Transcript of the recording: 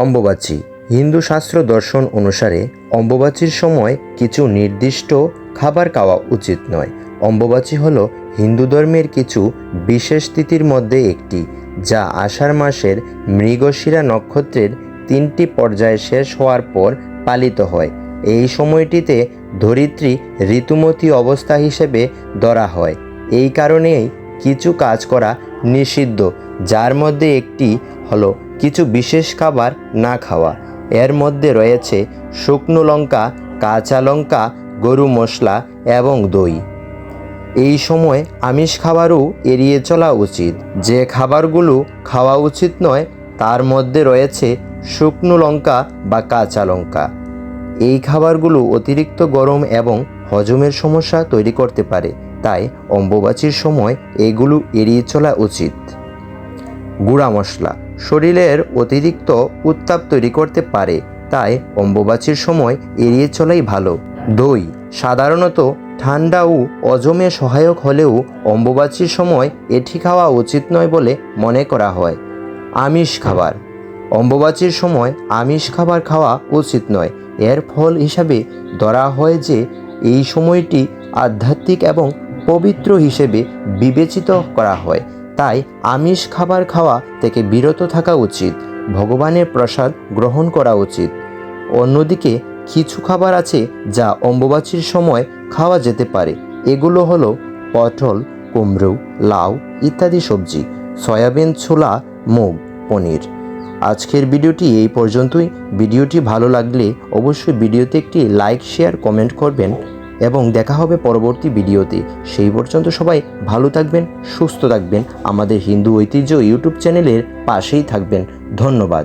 অম্বুবাচী। হিন্দু শাস্ত্র দর্শন অনুসারে অম্বুবাচীর সময় কিছু নির্দিষ্ট খাবার খাওয়া উচিত নয়। অম্বুবাচী হল হিন্দু ধর্মের কিছু বিশেষ তিথির মধ্যে একটি, যা আষাঢ় মাসের মৃগশিরা নক্ষত্রের তিনটি পর্যায়ে শেষ হওয়ার পর পালিত হয়। এই সময়টিতে ধরিত্রী ঋতুমতী অবস্থা হিসেবে ধরা হয়। এই কারণেই কিছু কাজ করা নিষিদ্ধ, যার মধ্যে একটি হলো কিছু বিশেষ খাবার না খাওয়া। এর মধ্যে রয়েছে শুকনো লঙ্কা, কাঁচা লঙ্কা, গরু মশলা এবং দই। এই সময় আমিষ খাবারও এড়িয়ে চলা উচিত। যে খাবারগুলো খাওয়া উচিত নয়, তার মধ্যে রয়েছে শুকনো লঙ্কা বা কাঁচা লঙ্কা। এই খাবারগুলো অতিরিক্ত গরম এবং হজমের সমস্যা তৈরি করতে পারে, তাই অম্বুবাচীর সময় এগুলো এড়িয়ে চলা উচিত। গুঁড়া মশলা। শরীরের অতিরিক্ত উত্তাপ তৈরি করতে পারে, তাই অম্বুবাচীর সময় এড়িয়ে চলাই ভালো। দই, সাধারণত ঠান্ডা ও অজমে সহায়ক হলেও অম্বুবাচীর সময় এটি খাওয়া উচিত নয় বলে মনে করা হয়। আমিষ খাবার। অম্বুবাচীর সময় আমিষ খাবার খাওয়া উচিত নয়। এর ফল হিসাবে ধরা হয় যে এই সময়টি আধ্যাত্মিক এবং পবিত্র হিসেবে বিবেচিত করা হয়। তাই আমিষ খাবার খাওয়া থেকে বিরত থাকা উচিত, ভগবানের প্রসাদ গ্রহণ করা উচিত। অন্যদিকে, কিছু খাবার আছে যা অম্বুবাচীর সময় খাওয়া যেতে পারে। এগুলো হলো পটল, কুমড়ো, লাউ ইত্যাদি সবজি, সয়াবিন, ছোলা, মুগ, পনির। আজকের ভিডিওটি এই পর্যন্তই। ভিডিওটি ভালো লাগলে অবশ্যই ভিডিওতে একটি লাইক, শেয়ার, কমেন্ট করবেন। এবং দেখা হবে পরবর্তী ভিডিওতে। সেই পর্যন্ত সবাই ভালো থাকবেন, সুস্থ থাকবেন। আমাদের হিন্দু ঐতিহ্য ইউটিউব চ্যানেলের পাশেই থাকবেন। ধন্যবাদ।